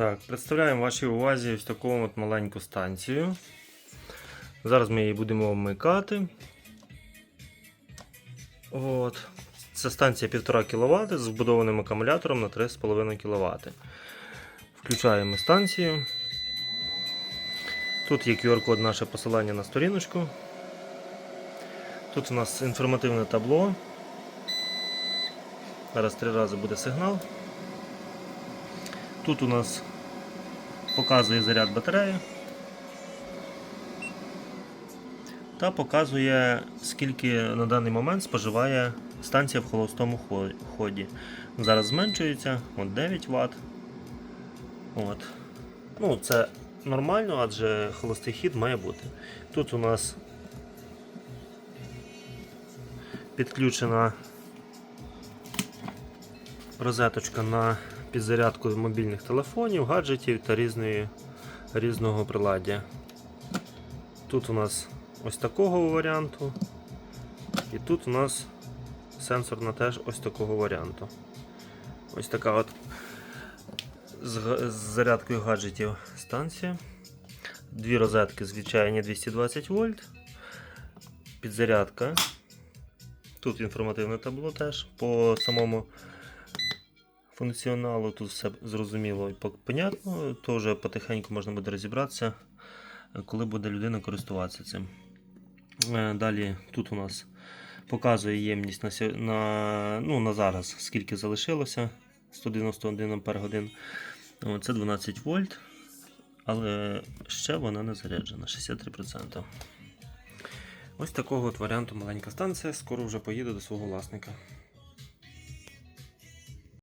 Так, представляємо вашій увазі ось таку от маленьку станцію. Зараз ми її будемо вмикати. От. Це станція 1,5 кВт з вбудованим акумулятором на 3,5 кВт. Включаємо станцію. Тут є QR-код наше посилання на сторіночку. Тут у нас інформативне табло. Зараз три рази буде сигнал. Тут у нас показує заряд батареї та показує, скільки на даний момент споживає станція в холостому ході. Зараз зменшується, от 9 Вт. От. Ну, це нормально, адже холостий хід має бути. Тут у нас підключена розеточка на підзарядку мобільних телефонів, гаджетів та різної, різного приладдя. Тут у нас ось такого варіанту. І тут у нас сенсорна теж ось такого варіанту. Ось така от з, з зарядкою гаджетів станція. Дві розетки звичайні 220 вольт. Підзарядка. Тут інформативне табло теж по самому функціоналу тут все зрозуміло і понятно, то вже потихеньку можна буде розібратися, коли буде людина користуватися цим. Е, Далі тут у нас показує ємність на, на, ну, на зараз, скільки залишилося 191 Ампер годин. Це 12 вольт, але ще вона не заряджена 63%. Ось такого от варіанту маленька станція, скоро вже поїде до свого власника.